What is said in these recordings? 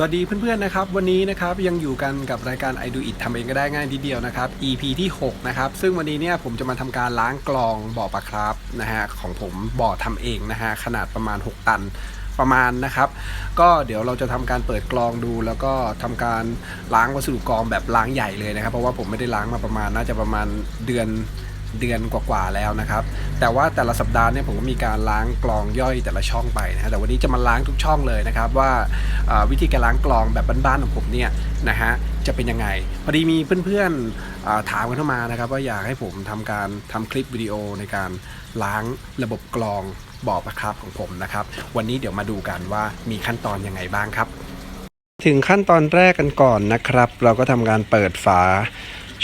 สวัสดีเพื่อนๆนะครับวันนี้นะครับยังอยู่กันกับรายการ i do it ทำเองก็ได้ง่ายนิดเดียวนะครับ EP ที่6นะครับซึ่งวันนี้เนี่ยผมจะมาทำการล้างกรองบ่อปลาครับนะฮะของผมบ่อทำเองนะฮะขนาดประมาณ 6 ตันประมาณนะครับ ก็เดี๋ยวเราจะทำการเปิดกรองดู แล้วก็ทำการล้างวัสดุกรองแบบล้างใหญ่เลยนะครับ เพราะว่าผมไม่ได้ล้างมาประมาณน่าจะประมาณเดือน เดือนกว่าๆแล้วนะครับ แต่ว่าแต่ละสัปดาห์เนี่ยผมก็มีการล้างกรองย่อยแต่ละช่องไปนะฮะแต่วันนี้จะมาล้างทุกช่องเลยนะครับ ว่าวิธีการล้างกรองแบบบ้านๆของผมเนี่ยนะฮะจะเป็นยังไงพอดีมีเพื่อนๆถามกันเข้ามานะครับ ว่าอยากให้ผมทำการทำคลิปวิดีโอในการล้างระบบกรองบ่อปลาครับของผมนะครับ วันนี้เดี๋ยวมาดูกันว่ามีขั้นตอนยังไงบ้างครับ ถึงขั้นตอนแรกกันก่อนนะครับ เราก็ทำการเปิดฝา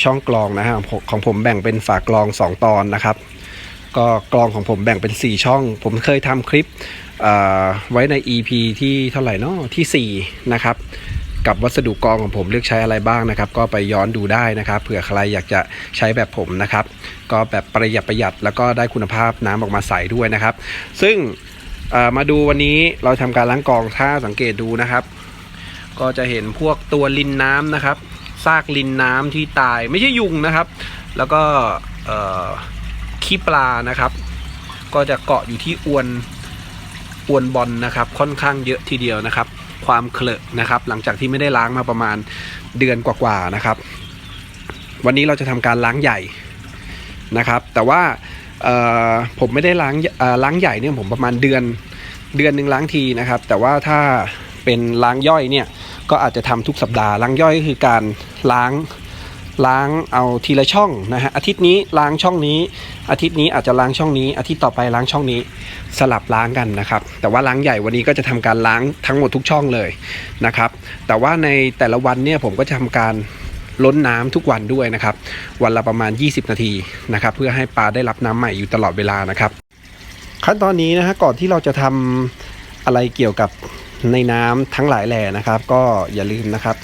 ช่องกรองนะฮะของผมแบ่งเป็นฝากรอง 2 ตอนนะครับ ก็กรองของผมแบ่งเป็น 4 ช่อง ผมเคยทำคลิปไว้ใน EP ที่เท่าไหร่เนาะที่4นะครับกับวัสดุกรองของผมเลือกใช้อะไรบ้างนะครับ ก็ไปย้อนดูได้นะครับเผื่อใครอยากจะใช้แบบผมนะครับ ก็แบบประหยัดประหยัดแล้วก็ได้คุณภาพน้ำออกมาใสด้วยนะครับ ซึ่งมาดูวันนี้เราทำการล้างกรองถ้าสังเกตดูนะครับ ก็จะเห็นพวกตัวลินน้ำนะครับ ซากลินน้ำที่ตายไม่ใช่ยุงนะครับ แล้วก็ขี้ปลานะครับ ก็จะเกาะอยู่ที่อวนอวนบอลนะครับ ค่อนข้างเยอะทีเดียวนะครับ ความเคลอะนะครับ หลังจากที่ไม่ได้ล้างมาประมาณเดือนกว่าๆนะครับ วันนี้เราจะทำการล้างใหญ่นะครับ แต่ว่าผมไม่ได้ล้างล้างใหญ่เนี่ยผมประมาณเดือนเดือนหนึ่งล้างทีนะครับ แต่ว่าถ้าเป็นล้างย่อยเนี่ย ก็อาจจะทำทุกสัปดาห์ล้างย่อยก็คือการล้างล้างเอาทีละช่องนะฮะอาทิตย์นี้ล้างช่องนี้ อาทิตย์นี้อาจจะล้างช่องนี้ อาทิตย์ต่อไปล้างช่องนี้สลับล้างกันนะครับ แต่ว่าล้างใหญ่วันนี้ก็จะทำการล้างทั้งหมดทุกช่องเลยนะครับ แต่ว่าในแต่ละวันเนี่ยผมก็จะทำการล้นน้ำทุกวันด้วยนะครับ วันละประมาณ 20 นาทีนะครับ เพื่อให้ปลาได้รับน้ำใหม่อยู่ตลอดเวลานะครับ ขั้นตอนนี้นะฮะก่อนที่เราจะทำอะไรเกี่ยวกับ ในน้ำทั้งหลายแหล่นะครับ ก็อย่าลืมนะครับ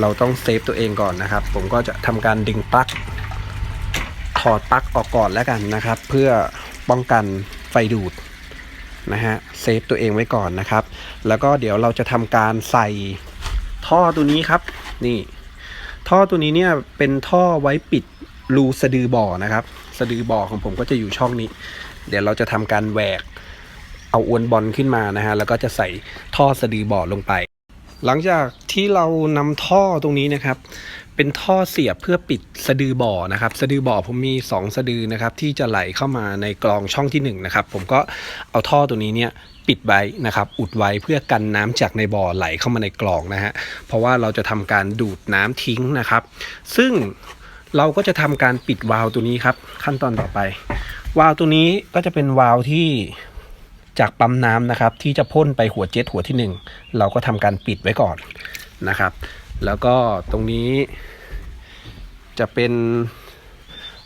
เราต้องเซฟตัวเองก่อนนะครับ ผมก็จะทำการดึงปลั๊กถอดปลั๊กออกก่อนแล้วกันนะครับ เพื่อป้องกันไฟดูดนะฮะเซฟตัวเองไว้ก่อนนะครับ แล้วก็เดี๋ยวเราจะทำการใส่ท่อตัวนี้ครับ นี่ ท่อตัวนี้เนี่ยเป็นท่อไว้ปิดรูสะดือบ่อนะครับ สะดือบ่อของผมก็จะอยู่ช่องนี้ เดี๋ยวเราจะทำการแหวก เอาอวนบอลขึ้นมานะฮะแล้วก็จะใส่ท่อสะดือบ่อลงไป หลังจากที่เรานำท่อตรงนี้นะครับ เป็นท่อเสียบเพื่อปิดสะดือบ่อนะครับ สะดือบ่อผมมี 2 สะดือนะครับที่จะไหลเข้ามาในกรองช่องที่1นนะครับผมก็เอาท่อตัวนี้เนี่ยปิดไว้นะครับอุดไว้เพื่อกันน้ำจากในบ่อไหลเข้ามาในกรองนะฮะเพราะว่าเราจะทำการดูดน้ำทิ้งนะครับ ซึ่งเราก็จะทำการปิดวาล์วตัวนี้ครับ ขั้นตอนต่อไป วาล์วตัวนี้ก็จะเป็นวาล์วที่ จากปั๊มน้ำนะครับ ที่จะพ่นไปหัวเจ็ตหัวที่หนึ่งเราก็ทำการปิดไว้ก่อนนะครับ แล้วก็ตรงนี้ จะเป็น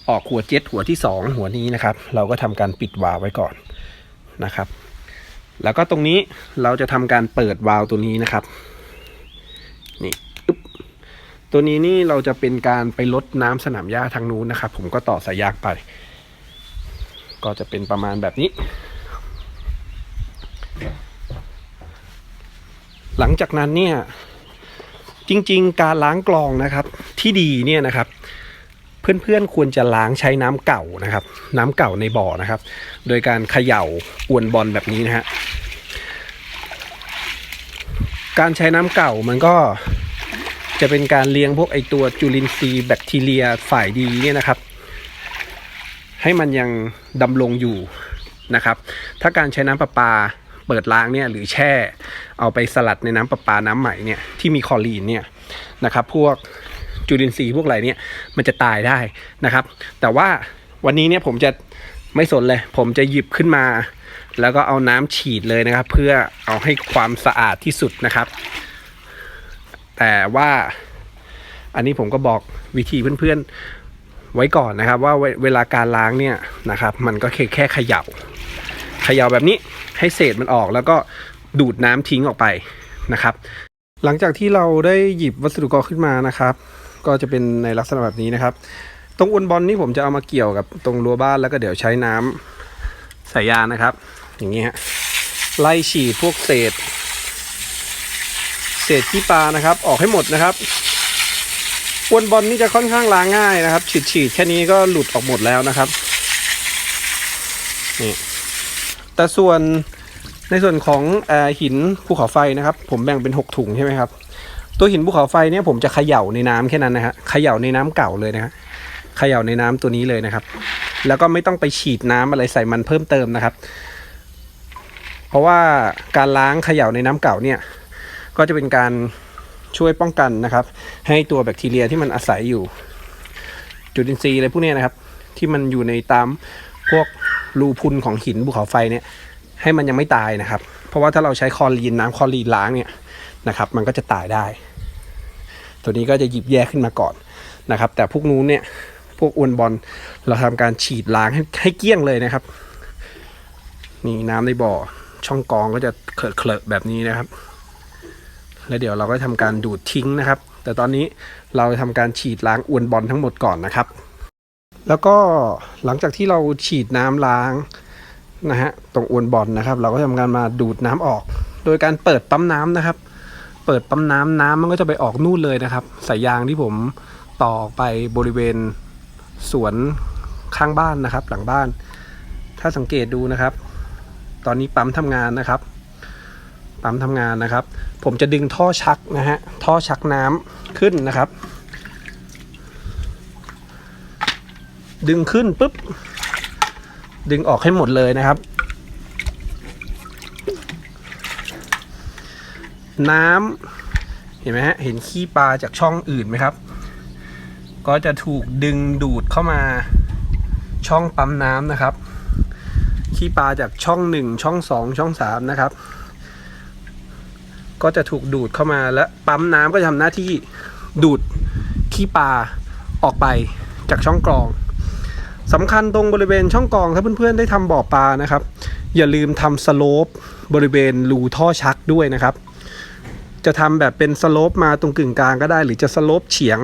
ออกหัวเจ็ตหัวที่สองหัวนี้นะครับ เราก็ทำการปิดวาล์วไว้ก่อนนะครับ แล้วก็ตรงนี้เราจะทำการเปิดวาล์วตัวนี้นะครับนี่ตัวนี้นี่เราจะเป็นการไปลดน้ำสนามหญ้าทางนู้นนะครับ ผมก็ต่อสายยางไป ก็จะเป็นประมาณแบบนี้ หลังจากนั้นเนี่ยจริง ๆ การล้างกรองนะครับ ที่ดีเนี่ยนะครับ เพื่อนๆควรจะล้างใช้น้ำเก่านะครับ น้ำเก่าในบ่อนะครับ โดยการเขย่าอวนบอลแบบนี้นะฮะการใช้น้ำเก่ามันก็จะเป็นการเลี้ยงพวกไอตัวจุลินทรีย์แบคทีเรียฝ่ายดีเนี่ยนะครับ ให้มันยังดำรงอยู่นะครับ ถ้าการใช้น้ำประปา เปิดล้างเนี่ยหรือแช่เอาไปสลัดในน้ำประปาน้ำใหม่เนี่ยที่มีคอรีนเนี่ยนะครับพวกจุลินทรีย์พวกอะไรเนี่ยมันจะตายได้นะครับ แต่ว่าวันนี้เนี่ยผมจะไม่สนเลย ผมจะหยิบขึ้นมา แล้วก็เอาน้ำฉีดเลยนะครับ เพื่อเอาให้ความสะอาดที่สุดนะครับ แต่ว่าอันนี้ผมก็บอกวิธีเพื่อนๆไว้ก่อนนะครับ ว่าเวลาการล้างเนี่ยนะครับ มันก็แค่แค่เขย่าเขย่าแบบนี้ ให้เศษมันออกแล้วก็ดูดน้ำทิ้งออกไปนะครับ หลังจากที่เราได้หยิบวัสดุกอขึ้นมานะครับ ก็จะเป็นในลักษณะแบบนี้นะครับ ตรงอวนบอลนี่ผมจะเอามาเกี่ยวกับตรงรั้วบ้านแล้วก็เดี๋ยวใช้น้ำสายยางนะครับ อย่างนี้ฮะไล่ฉีดพวกเศษ เศษขี้ปลานะครับ ออกให้หมดนะครับอวนบอลนี่จะค่อนข้างล้างง่ายนะครับ ฉีดฉีดแค่นี้ก็หลุดออกหมดแล้วนะครับนี่ แต่ส่วนในส่วนของอหินภูเขาไฟนะครับ ผมแบ่งเป็นหกถุงใช่ไหมครับ ตัวหินภูเขาไฟเนี่ยผมจะเขย่าในน้ำแค่นั้นนะฮะเขย่าในน้ำเก่าเลยนะฮะเขย่าในน้ำตัวนี้เลยนะครับ แล้วก็ไม่ต้องไปฉีดน้ำอะไรใส่มันเพิ่มเติมนะครับ เพราะว่าการล้างเขย่าในน้ำเก่าเนี่ย ก็จะเป็นการช่วยป้องกันนะครับ ให้ตัวแบคทีเรียที่มันอาศัยอยู่ จุลินทรีย์อะไรพวกนี้นะครับ ที่มันอยู่ในตามพวก รูพุนของหินภูเขาไฟเนี่ยให้มันยังไม่ตายนะครับ เพราะว่าถ้าเราใช้คลอรีนน้ำคลอรีนล้างเนี่ยนะครับ มันก็จะตายได้ ตัวนี้ก็จะหยิบแยกขึ้นมาก่อนนะครับ แต่พวกนู้นเนี่ยพวกอวนบอลเราทำการฉีดล้างให้ให้เกลี้ยงเลยนะครับ นี่น้ำในบ่อช่องกองก็จะเคลอะเคลอะแบบนี้นะครับ แล้วเดี๋ยวเราก็ทำการดูดทิ้งนะครับ แต่ตอนนี้เราทำการฉีดล้างอวนบอลทั้งหมดก่อนนะครับ แล้วก็หลังจากที่เราฉีดน้ำล้างนะฮะตรงอวนบอลนะครับ เราก็ทำการมาดูดน้ำออก โดยการเปิดปั๊มน้ำนะครับ เปิดปั๊มน้ำน้ำมันก็จะไปออกนู่นเลยนะครับสายยางที่ผมต่ออไปบริเวณสวนข้างบ้านนะครับ หลังบ้าน ถ้าสังเกตดูนะครับ ตอนนี้ปั๊มทำงานนะครับ ปั๊มทำงานนะครับ ผมจะดึงท่อชักนะฮะท่อชักน้ำขึ้นนะครับ ดึงขึ้นปุ๊บ ดึงออกให้หมดเลยนะครับ น้ำเห็นไหมฮะเห็นขี้ปลาจากช่องอื่นไหมครับ ก็จะถูกดึงดูดเข้ามาช่องปั๊มน้ำนะครับ ขี้ปลาจากช่องหนึ่งช่องสองช่องสามนะครับ ก็จะถูกดูดเข้ามาและปั๊มน้ำก็จะทำหน้าที่ดูดขี้ปลาออกไปจากช่องกรอง สำคัญตรงบริเวณช่องกรองถ้าเพื่อนๆได้ทำบ่อปลานะครับ อย่าลืมทำสโลปบริเวณรูท่อชักด้วยนะครับ จะทำแบบเป็นสโลปมาตรงกึ่งกลางก็ได้ หรือจะสโลปเฉียง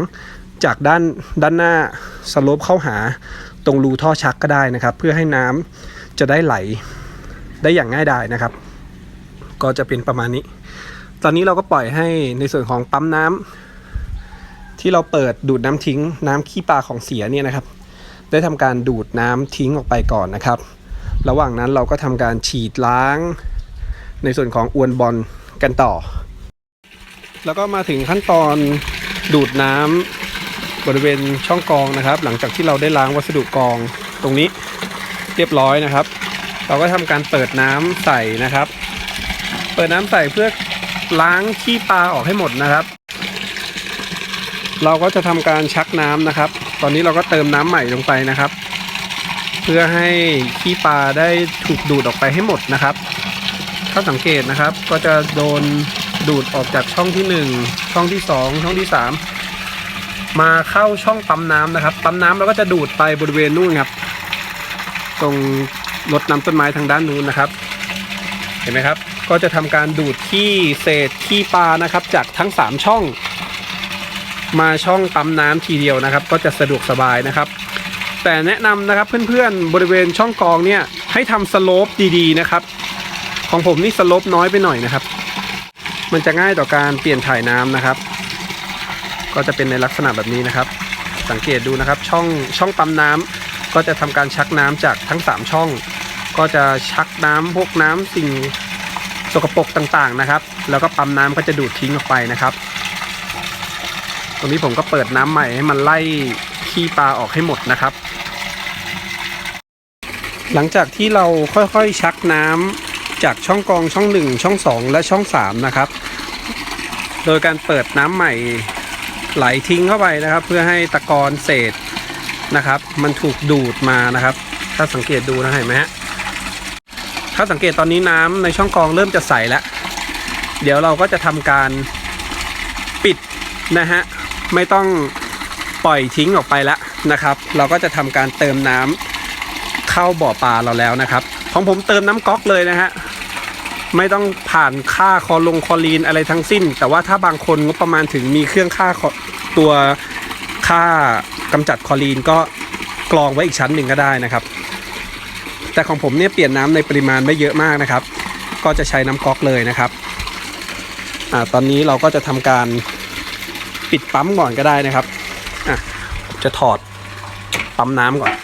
จากด้านด้านหน้าสโลปเข้าหาตรงรูท่อชักก็ได้นะครับ เพื่อให้น้ำจะได้ไหลได้อย่างง่ายดายนะครับ ก็จะเป็นประมาณนี้ ตอนนี้เราก็ปล่อยให้ในส่วนของปั๊มน้ำที่เราเปิดดูดน้ำทิ้งน้ำขี้ปลาของเสียเนี่ยนะครับ ได้ทำการดูดน้ำทิ้งออกไปก่อนนะครับ ระหว่างนั้นเราก็ทำการฉีดล้าง ในส่วนของอวนบอลกันต่อ แล้วก็มาถึงขั้นตอนดูดน้ำบริเวณช่องกองนะครับ หลังจากที่เราได้ล้างวัสดุกองตรงนี้เรียบร้อยนะครับ เราก็ทำการเปิดน้ำใส่นะครับ เปิดน้ำใส่เพื่อล้างขี้ปลาออกให้หมดนะครับ เราก็จะทำการชักน้ำนะครับ ตอนนี้เราก็เติมน้ำใหม่ลงไปนะครับ เพื่อให้ขี้ปลาได้ถูกดูดออกไปให้หมดนะครับ ถ้าสังเกตนะครับก็จะโดนดูดออกจากช่องที่หนึ่งช่องที่สองช่องที่สามมาเข้าช่องปั๊มน้ำนะครับปั๊มน้ำเราก็จะดูดไปบริเวณนู่นครับ ตรงรดน้ำต้นไม้ทางด้านนู้นนะครับ เห็นไหมครับ ก็จะทำการดูดขี้เศษขี้ปลานะครับ จากทั้ง 3 ช่อง มาช่องปั๊มน้ำทีเดียวนะครับ ก็จะสะดวกสบายนะครับ แต่แนะนำนะครับเพื่อนๆบริเวณช่องกรองเนี่ยให้ทำสโลปดีๆนะครับ ของผมนี่สโลปน้อยไปหน่อยนะครับ มันจะง่ายต่อการเปลี่ยนถ่ายน้ำนะครับ ก็จะเป็นในลักษณะแบบนี้นะครับ สังเกตดูนะครับช่องช่องปั๊มน้ำก็จะทำการชักน้ำจากทั้ง 3 ช่อง ก็จะชักน้ำพวกน้ำสิ่งสกปรกต่างๆนะครับ แล้วก็ปั๊มน้ำก็จะดูดทิ้งออกไปนะครับ รงนี้ผมก็เปิดน้ำใหม่ให้มันไล่ขี้ปลาออกให้หมดนะครับ หลังจากที่เราค่อยๆชักน้ำจากช่องกรองช่อง1ช่อง2และช่อง3นะครับ โดยการเปิดน้ำใหม่ไหลทิ้งเข้าไปนะครับ เพื่อให้ตะกอนเศษนะครับ มันถูกดูดมานะครับ ถ้าสังเกตดูนะเห็นไหมฮะถ้าสังเกตตอนนี้น้ำในช่องกรองเริ่มจะใสแล้ว เดี๋ยวเราก็จะทำการปิดนะฮะ ไม่ต้องปล่อยทิ้งออกไปแล้วนะครับ เราก็จะทำการเติมน้ำเข้าบ่อปลาเราแล้วนะครับ ของผมเติมน้ำก๊อกเลยนะฮะไม่ต้องผ่านค่าคอลงคอลีนอะไรทั้งสิ้น แต่ว่าถ้าบางคนงบประมาณถึงมีเครื่องค่าตัวค่ากำจัดคอลีนก็กรองไว้อีกชั้นหนึ่งก็ได้นะครับ แต่ของผมเนี่ยเปลี่ยนน้ำในปริมาณไม่เยอะมากนะครับ ก็จะใช้น้ำก๊อกเลยนะครับอตอนนี้เราก็จะทำการ ปิดปั๊มก่อนก็ได้นะครับอะจะถอดปั๊มน้ำก่อน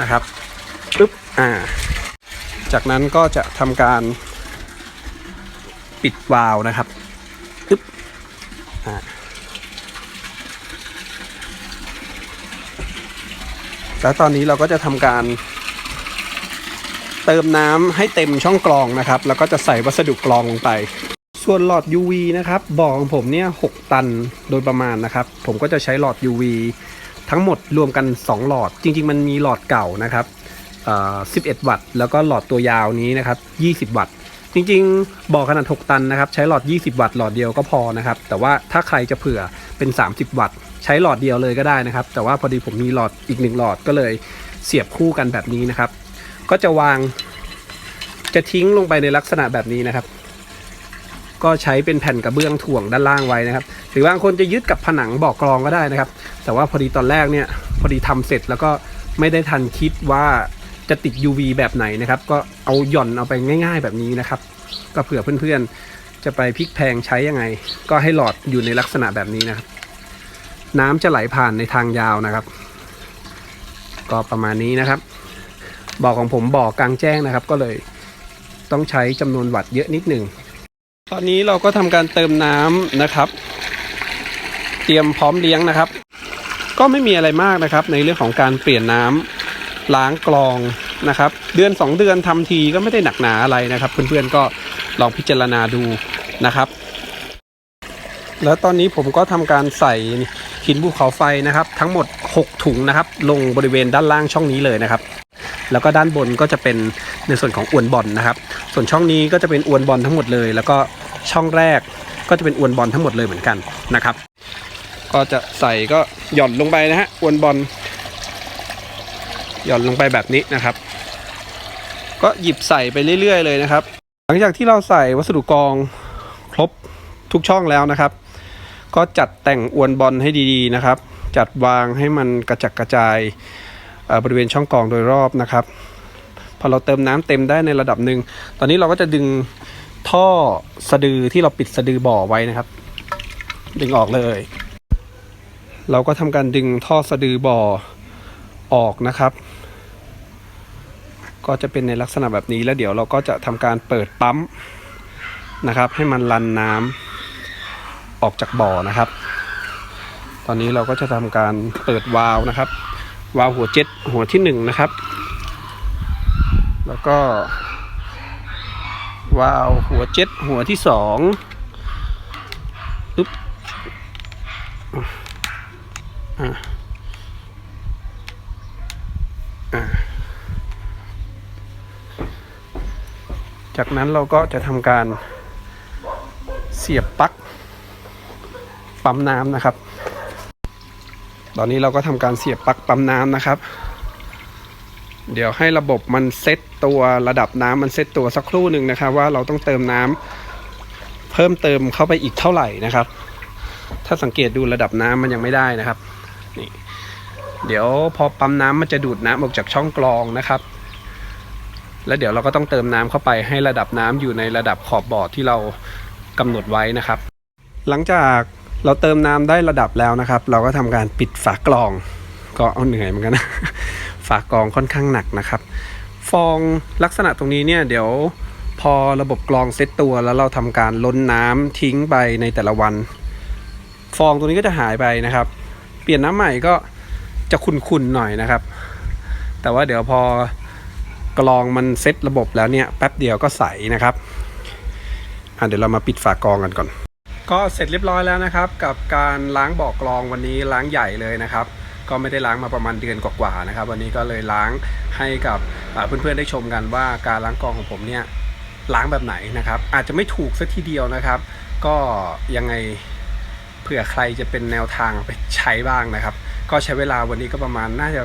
นะครับปึ๊บอ่า จากนั้นก็จะทำการปิดวาล์วนะครับปึ๊บอ่าแล้วตอนนี้เราก็จะทำการเติมน้ำให้เต็มช่องกรองนะครับ แล้วก็จะใส่วัสดุกรองลงไป ส่วนหลอด UV นะครับบ่อของผมเนี่ย6ตันโดยประมาณนะครับ ผมก็จะใช้หลอด UV ทั้งหมดรวมกัน 2 หลอด จริง ๆ มันมีหลอดเก่านะครับ11 วัตต์ แล้วก็หลอดตัวยาวนี้นะครับ 20 วัตต์ จริง ๆ บ่อขนาด 6 ตันนะครับ ใช้หลอด 20 วัตต์ หลอดเดียวก็พอนะครับ แต่ว่าถ้าใครจะเผื่อเป็น 30 วัตต์ ใช้หลอดเดียวเลยก็ได้นะครับ แต่ว่าพอดีผมมีหลอดอีกหนึ่งหลอดก็เลยเสียบคู่กันแบบนี้นะครับ ก็จะวางจะทิ้งลงไปในลักษณะแบบนี้นะครับ ก็ใช้เป็นแผ่นกระเบื้องถ่วงด้านล่างไว้นะครับ หรือบางคนจะยึดกับผนังบอกกรองก็ได้นะครับ แต่ว่าพอดีตอนแรกเนี่ยพอดีทำเสร็จแล้วก็ไม่ได้ทันคิดว่าจะติด UV แบบไหนนะครับ ก็เอาหย่อนเอาไปง่าย ๆ แบบนี้นะครับ ก็เผื่อเพื่อนๆจะไปพลิกแพงใช้ยังไง ก็ให้หลอดอยู่ในลักษณะแบบนี้นะครับ น้ำจะไหลผ่านในทางยาวนะครับ ก็ประมาณนี้นะครับบ่อของผมบ่อกลางแจ้งนะครับ ก็เลยต้องใช้จำนวนวัตต์เยอะนิดหนึ่ง ตอนนี้เราก็ทำการเติมน้ำนะครับ เตรียมพร้อมเลี้ยงนะครับ ก็ไม่มีอะไรมากนะครับ ในเรื่องของการเปลี่ยนน้ำล้างกรองนะครับ เดือน 2 เดือนทำทีก็ไม่ได้หนักหนาอะไรนะครับ เพื่อนๆก็ลองพิจารณาดูนะครับ แล้วตอนนี้ผมก็ทำการใส่หินภูเขาไฟนะครับ ทั้งหมด 6 ถุงนะครับ ลงบริเวณด้านล่างช่องนี้เลยนะครับ แล้วก็ด้านบนก็จะเป็นในส่วนของอวนบอลนะครับ ส่วนช่องนี้ก็จะเป็นอวนบอลทั้งหมดเลย แล้วก็ ช่องแรกก็จะเป็นอวนบอลทั้งหมดเลยเหมือนกันนะครับ ก็จะใส่ก็หย่อนลงไปนะฮะอวนบอลหย่อนลงไปแบบนี้นะครับ ก็หยิบใส่ไปเรื่อย ๆ เลยนะครับ หลังจากที่เราใส่วัสดุกองครบทุกช่องแล้วนะครับ ก็จัดแต่งอวนบอลให้ดีๆนะครับ จัดวางให้มันกระจัดกระจายบริเวณช่องกองโดยรอบนะครับ พอเราเติมน้ำเต็มได้ในระดับหนึ่งตอนนี้เราก็จะดึง ท่อสะดือที่เราปิดสะดือบ่อไว้นะครับ ดึงออกเลย เราก็ทำการดึงท่อสะดือบ่อออกนะครับ ก็จะเป็นในลักษณะแบบนี้แล้วเดี๋ยวเราก็จะทำการเปิดปั๊มนะครับ ให้มันรันน้ำออกจากบ่อนะครับ ตอนนี้เราก็จะทำการเปิดวาล์วนะครับ วาล์วหัวเจ็ตหัวที่หนึ่งนะครับ แล้วก็ วาล์วหัวเจ็ตหัวที่สองอึ๊บอะอะจากนั้นเราก็จะทำการเสียบปลั๊กปั๊มน้ำนะครับ ตอนนี้เราก็ทำการเสียบปลั๊กปั๊มน้ำนะครับ เดี๋ยวให้ระบบมันเซตตัวระดับน้ำมันเซตตัวสักครู่หนึ่งนะครับ ว่าเราต้องเติมน้ำเพิ่มเติมเข้าไปอีกเท่าไหร่นะครับ ถ้าสังเกตดูระดับน้ำมันยังไม่ได้นะครับนี่เดี๋ยวพอปั๊มน้ำมันจะดูดน้ำออกจากช่องกรองนะครับ แล้วเดี๋ยวเราก็ต้องเติมน้ำเข้าไปให้ระดับน้ำอยู่ในระดับขอบบ่อที่เรากำหนดไว้นะครับ หลังจากเราเติมน้ำได้ระดับแล้วนะครับ เราก็ทำการปิดฝากรอง ก็เอาเหนื่อยเหมือนกันนะ ฝากรองค่อนข้างหนักนะครับ ฟองลักษณะตรงนี้เนี่ยเดี๋ยวพอระบบกรองเซตตัวแล้วเราทำการล้นน้ำทิ้งไปในแต่ละวัน ฟองตรงนี้ก็จะหายไปนะครับ เปลี่ยนน้ำใหม่ก็จะขุ่นๆหน่อยนะครับ แต่ว่าเดี๋ยวพอกรองมันเซตระบบแล้วเนี่ยแป๊บเดียวก็ใสนะครับเดี๋ยวเรามาปิดฝากรองกันก่อน ก็เสร็จเรียบร้อยแล้วนะครับ กับการล้างบ่อกรองวันนี้ล้างใหญ่เลยนะครับ ก็ไม่ได้ล้างมาประมาณเดือนกว่าๆนะครับ วันนี้ก็เลยล้างให้กับเพื่อนๆได้ชมกันว่าการล้างกรองของผมเนี่ยล้างแบบไหนนะครับ อาจจะไม่ถูกสัทีเดียวนะครับ ก็ยังไงเผื่อใครจะเป็นแนวทางไปใช้บ้างนะครับ ก็ใช้เวลาวันนี้ก็ประมาณน่าจะ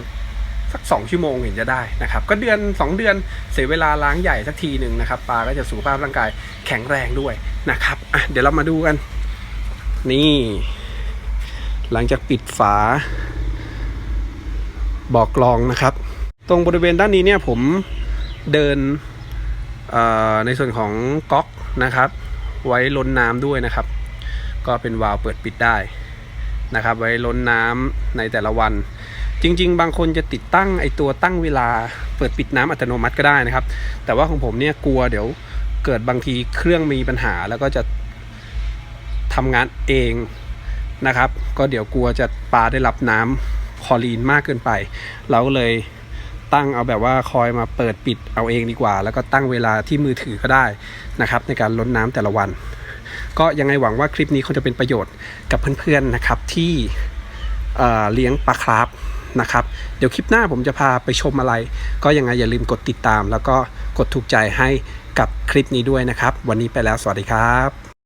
สัก2ชั่วโมงเห็นจะได้นะครับ ก็เดือน 2 เดือนเสียเวลาล้างใหญ่สักทีหนึ่งนะครับปลาก็จะสุขภาพร่างกายแข็งแรงด้วยนะครับอะเดี๋ยวเรามาดูกัน นี่ หลังจากปิดฝา บอกกรองนะครับ ตรงบริเวณด้านนี้เนี่ยผมเดินในส่วนของก๊อกนะครับ ไว้ล้นน้ำด้วยนะครับ ก็เป็นวาล์วเปิดปิดได้นะครับ ไว้ล้นน้ำในแต่ละวัน จริง ๆ บางคนจะติดตั้งไอตัวตั้งเวลาเปิดปิดน้ำอัตโนมัติก็ได้นะครับ แต่ว่าของผมเนี่ยกลัวเดี๋ยวเกิดบางทีเครื่องมีปัญหาแล้วก็จะทำงานเองนะครับ ก็เดี๋ยวกลัวจะปลาได้รับน้ำ คอรีนมากเกินไป เราก็เลยตั้งเอาแบบว่าคอยมาเปิดปิดเอาเองดีกว่า แล้วก็ตั้งเวลาที่มือถือก็ได้นะครับ ในการล้นน้ำแต่ละวัน ก็ยังไงหวังว่าคลิปนี้คงจะเป็นประโยชน์กับเพื่อนๆนะครับที่เเลี้ยงปลาคราฟนะครับเดี๋ยวคลิปหน้าผมจะพาไปชมอะไร ก็ยังไงอย่าลืมกดติดตาม แล้วก็กดถูกใจให้กับคลิปนี้ด้วยนะครับ วันนี้ไปแล้วสวัสดีครับ